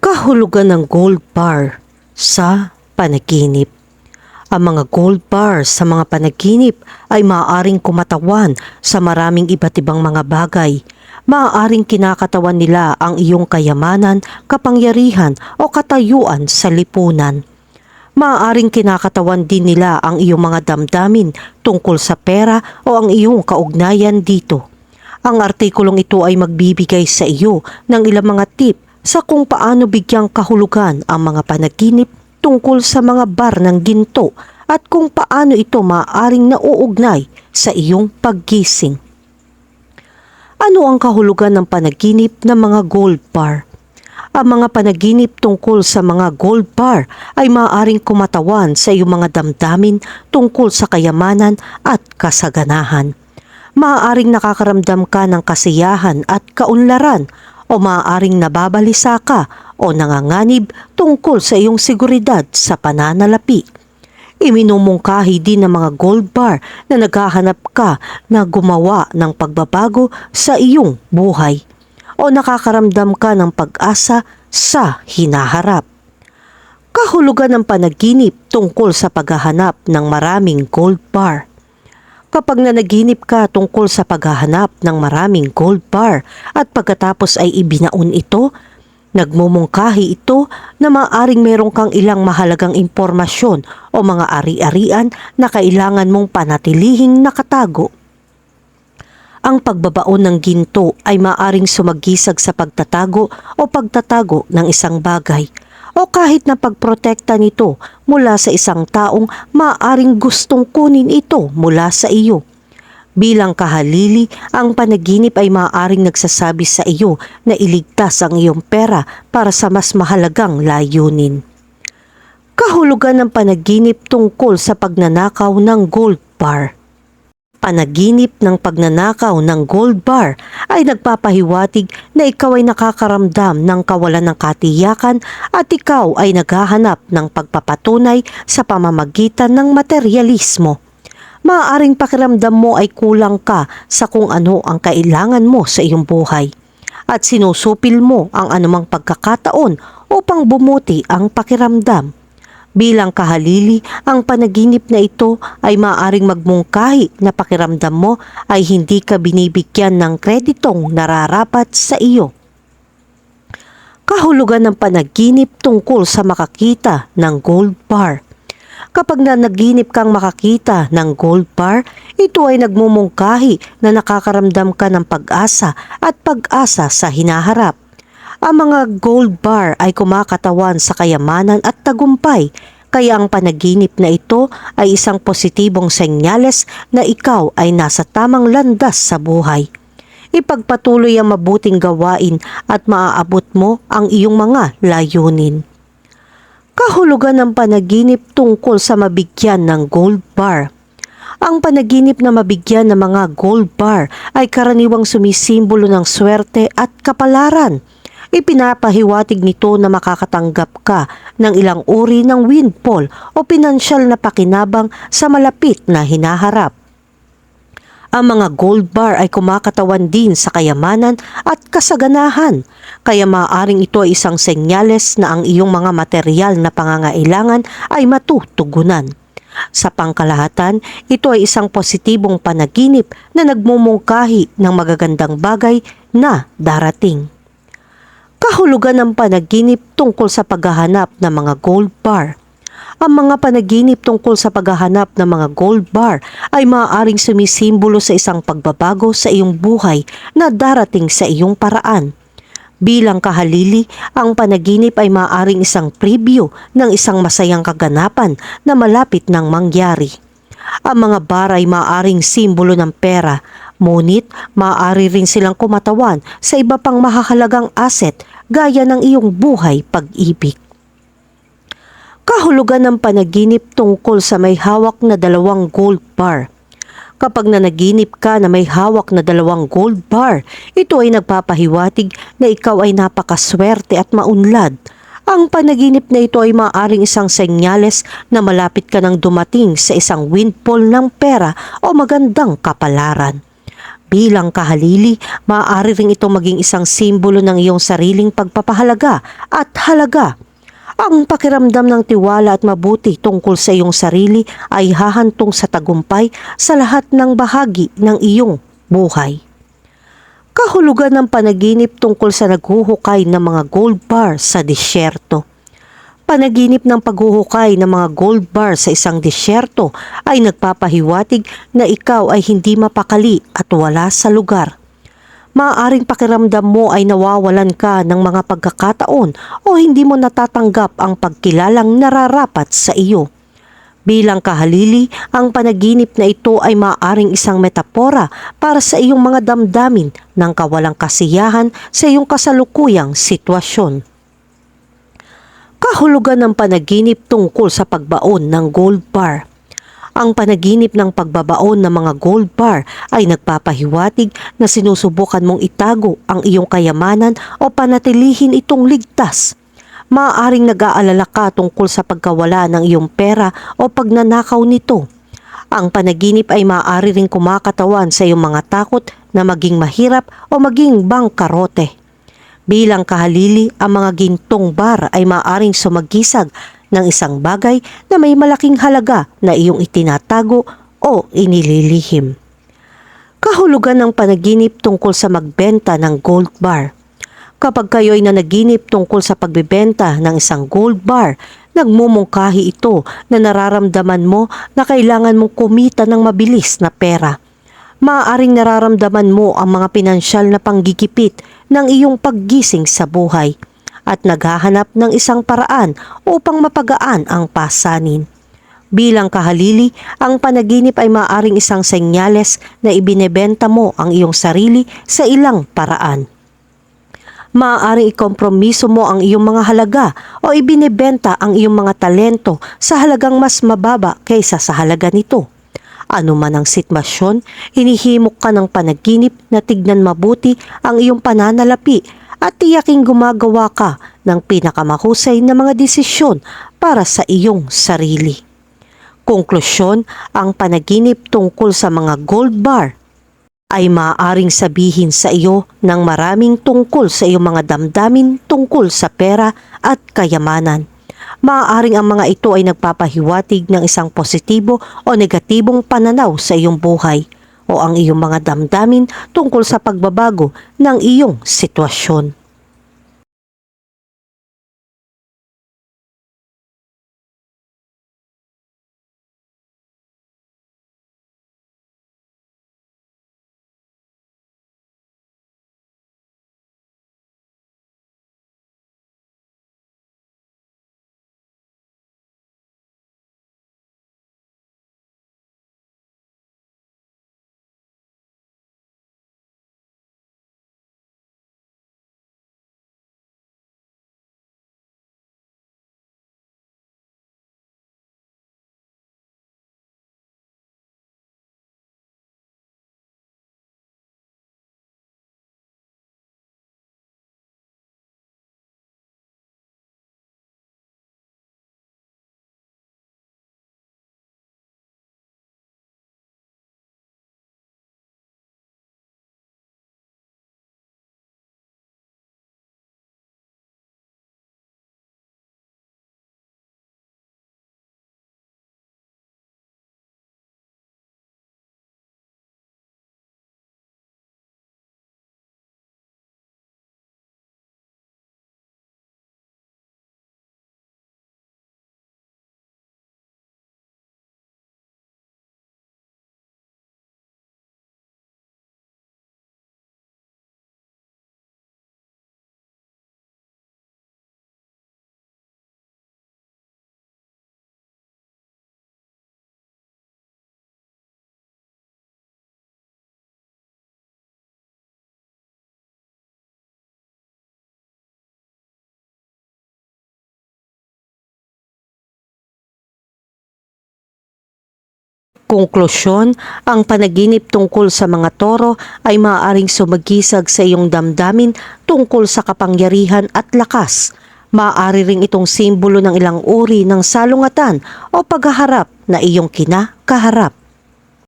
kahulugan ng gold bar sa panaginip. Ang mga gold bar sa mga panaginip ay maaaring kumatawan sa maraming iba't ibang mga bagay. Maaaring kinakatawan nila ang iyong kayamanan, kapangyarihan o katayuan sa lipunan. Maaaring kinakatawan din nila ang iyong mga damdamin tungkol sa pera o ang iyong kaugnayan dito. Ang artikulong ito ay magbibigay sa iyo ng ilang mga tip sa kung paano bigyang kahulugan ang mga panaginip tungkol sa mga bar ng ginto at kung paano ito maaaring nauugnay sa iyong paggising. Ano ang kahulugan ng panaginip ng mga gold bar? Ang mga panaginip tungkol sa mga gold bar ay maaaring kumatawan sa iyong mga damdamin tungkol sa kayamanan at kasaganahan. Maaaring nakakaramdam ka ng kasiyahan at kaunlaran o maaaring nababalisa ka o nanganganib tungkol sa iyong seguridad sa pananalapi. Iminumungkahi din ng mga gold bar na naghahanap ka na gumawa ng pagbabago sa iyong buhay o nakakaramdam ka ng pag-asa sa hinaharap. Kahulugan ng panaginip tungkol sa paghahanap ng maraming gold bar. Kapag nanaginip ka tungkol sa paghahanap ng maraming gold bar at pagkatapos ay ibinaon ito, Nagmumungkahi ito na maaring meron kang ilang mahalagang impormasyon o mga ari-arian na kailangan mong panatilihing nakatago. Ang pagbabaon ng ginto ay maaring sumagisag sa pagtatago o pagtatago ng isang bagay o kahit na pagprotekta nito mula sa isang taong maaring gustong kunin ito mula sa iyo. Bilang kahalili, ang panaginip ay maaaring nagsasabi sa iyo na iligtas ang iyong pera para sa mas mahalagang layunin. Kahulugan ng panaginip tungkol sa pagnanakaw ng gold bar. Panaginip ng pagnanakaw ng gold bar ay nagpapahiwatig na ikaw ay nakakaramdam ng kawalan ng katiyakan at ikaw ay naghahanap ng pagpapatunay sa pamamagitan ng materialismo maaaring pakiramdam mo ay kulang ka sa kung ano ang kailangan mo sa iyong buhay at sinusupil mo ang anumang pagkakataon upang bumuti ang pakiramdam. Bilang kahalili, ang panaginip na ito ay maaaring magmungkahi na pakiramdam mo ay hindi ka binibigyan ng kreditong nararapat sa iyo. Kahulugan ng panaginip tungkol sa makakita ng gold bar. Kapag na naginip kang makakita ng gold bar, ito ay nagmumungkahi na nakakaramdam ka ng pag-asa at pag-asa sa hinaharap. Ang mga gold bar ay kumakatawan sa kayamanan at tagumpay, kaya ang panaginip na ito ay isang positibong senyales na ikaw ay nasa tamang landas sa buhay. Ipagpatuloy ang mabuting gawain at maaabot mo ang iyong mga layunin kahulugan ng panaginip tungkol sa mabigyan ng gold bar. Ang panaginip na mabigyan ng mga gold bar ay karaniwang sumisimbolo ng swerte at kapalaran. Ipinapahiwatig nito na makakatanggap ka ng ilang uri ng windfall o pinansyal na pakinabang sa malapit na hinaharap. Ang mga gold bar ay kumakatawan din sa kayamanan at kasaganahan, kaya maaaring ito ay isang senyales na ang iyong mga material na pangangailangan ay matutugunan. Sa pangkalahatan, ito ay isang positibong panaginip na nagmumungkahi ng magagandang bagay na darating. Kahulugan ng panaginip tungkol sa paghahanap ng mga gold bar – ang mga panaginip tungkol sa paghahanap ng mga gold bar ay maaaring sumisimbolo sa isang pagbabago sa iyong buhay na darating sa iyong paraan. Bilang kahalili, ang panaginip ay maaaring isang preview ng isang masayang kaganapan na malapit ng mangyari. Ang mga bar ay maaaring simbolo ng pera, ngunit maaari rin silang kumatawan sa iba pang mahahalagang asset gaya ng iyong buhay pag-ibig kahulugan ng panaginip tungkol sa may hawak na dalawang gold bar. Kapag nanaginip ka na may hawak na dalawang gold bar, ito ay nagpapahiwatig na ikaw ay napakaswerte at maunlad. Ang panaginip na ito ay maaaring isang senyales na malapit ka nang dumating sa isang windfall ng pera o magandang kapalaran. Bilang kahalili, maaari ring ito maging isang simbolo ng iyong sariling pagpapahalaga at halaga. Ang pakiramdam ng tiwala at mabuti tungkol sa iyong sarili ay hahantong sa tagumpay sa lahat ng bahagi ng iyong buhay. Kahulugan ng panaginip tungkol sa naghuhukay ng mga gold bar sa disyerto. Panaginip ng paghuhukay ng mga gold bar sa isang disyerto ay nagpapahiwatig na ikaw ay hindi mapakali at wala sa lugar. Maaaring pakiramdam mo ay nawawalan ka ng mga pagkakataon o hindi mo natatanggap ang pagkilalang nararapat sa iyo. Bilang kahalili, ang panaginip na ito ay maaaring isang metapora para sa iyong mga damdamin ng kawalang kasiyahan sa iyong kasalukuyang sitwasyon kahulugan ng panaginip tungkol sa pagbaon ng gold bar. Ang panaginip ng pagbabaon ng mga gold bar ay nagpapahiwatig na sinusubukan mong itago ang iyong kayamanan o panatilihin itong ligtas. Maaaring nag-aalala ka tungkol sa pagkawala ng iyong pera o pagnanakaw nito. Ang panaginip ay maaari ring kumakatawan sa iyong mga takot na maging mahirap o maging bangkarote. Bilang kahalili, ang mga gintong bar ay maaring sumagisag ng isang bagay na may malaking halaga na iyong itinatago o inililihim. Kahulugan ng panaginip tungkol sa magbenta ng gold bar. Kapag kayo'y nanaginip tungkol sa pagbebenta ng isang gold bar, nagmumungkahi ito na nararamdaman mo na kailangan mong kumita ng mabilis na pera maaaring nararamdaman mo ang mga pinansyal na panggigipit ng iyong paggising sa buhay at naghahanap ng isang paraan upang mapagaan ang pasanin. Bilang kahalili, ang panaginip ay maaaring isang senyales na ibinebenta mo ang iyong sarili sa ilang paraan. Maaaring ikompromiso mo ang iyong mga halaga o ibinebenta ang iyong mga talento sa halagang mas mababa kaysa sa halaga nito. Ano man ang sitwasyon, hinihimok ka ng panaginip na tignan mabuti ang iyong pananalapi at tiyaking gumagawa ka ng pinakamahusay na mga desisyon para sa iyong sarili. Konklusyon, ang panaginip tungkol sa mga gold bar ay maaaring sabihin sa iyo ng maraming tungkol sa iyong mga damdamin tungkol sa pera at kayamanan maaaring ang mga ito ay nagpapahiwatig ng isang positibo o negatibong pananaw sa iyong buhay o ang iyong mga damdamin tungkol sa pagbabago ng iyong sitwasyon. Konklusyon, ang panaginip tungkol sa mga toro ay maaaring sumagisag sa iyong damdamin tungkol sa kapangyarihan at lakas. Maaari ring itong simbolo ng ilang uri ng salungatan o paghaharap na iyong kinakaharap.